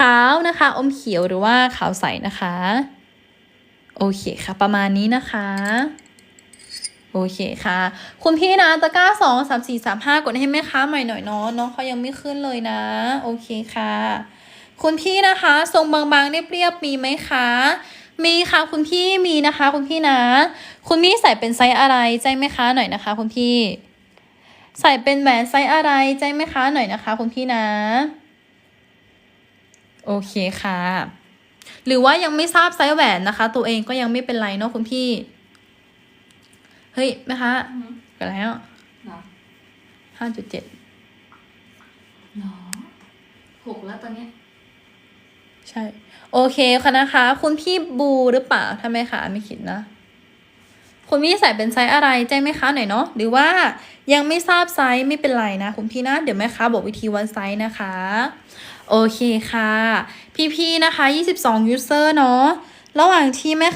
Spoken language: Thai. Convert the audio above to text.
ขาวนะคะ อมเขียวหรือว่าขาวใสนะคะ โอเคค่ะ ประมาณนี้นะคะโอเคค่ะ คุณพี่นะตะกร้าสองสามสี่สามห้ากดให้แม่ค้าใหม่หน่อยเนาะน้องเขายังไม่ขึ้นเลยนะ โอเคค่ะ คุณพี่นะคะ ทรงบางๆเรียบๆมีไหมคะ มีค่ะคุณพี่มีนะคะ คุณพี่นะ คุณพี่ใส่เป็นไซส์อะไรใจไหมคะหน่อยนะคะ คุณพี่ ใส่เป็นแหวนไซส์อะไรใจไหมคะหน่อยนะคะ คุณพี่นะ โอเคค่ะ หรือว่ายังไม่ทราบไซส์แหวนนะคะ ตัวเองก็ยังไม่เป็นไรเนาะคุณพี่ เฮ้ยแม่คะกันแล้วเหรอห้าจุดเจ็ดเหรอหกแล้วตอนเนี้ยใช่ โอเคค่ะนะคะ คุณพี่บูหรือเปล่าถ้าไม่ค่ะไม่คิดนะ คุณพี่ใส่เป็นไซส์อะไรแจ้งแม่ค้าหน่อยเนาะหรือว่ายังไม่ทราบไซส์ไม่เป็นไรนะคุณพี่นะเดี๋ยวแม่ค้าบอกวิธีวัดไซส์นะคะ โอเคค่ะ พี่ๆนะคะ 22 user เนาะระหว่างที่แม่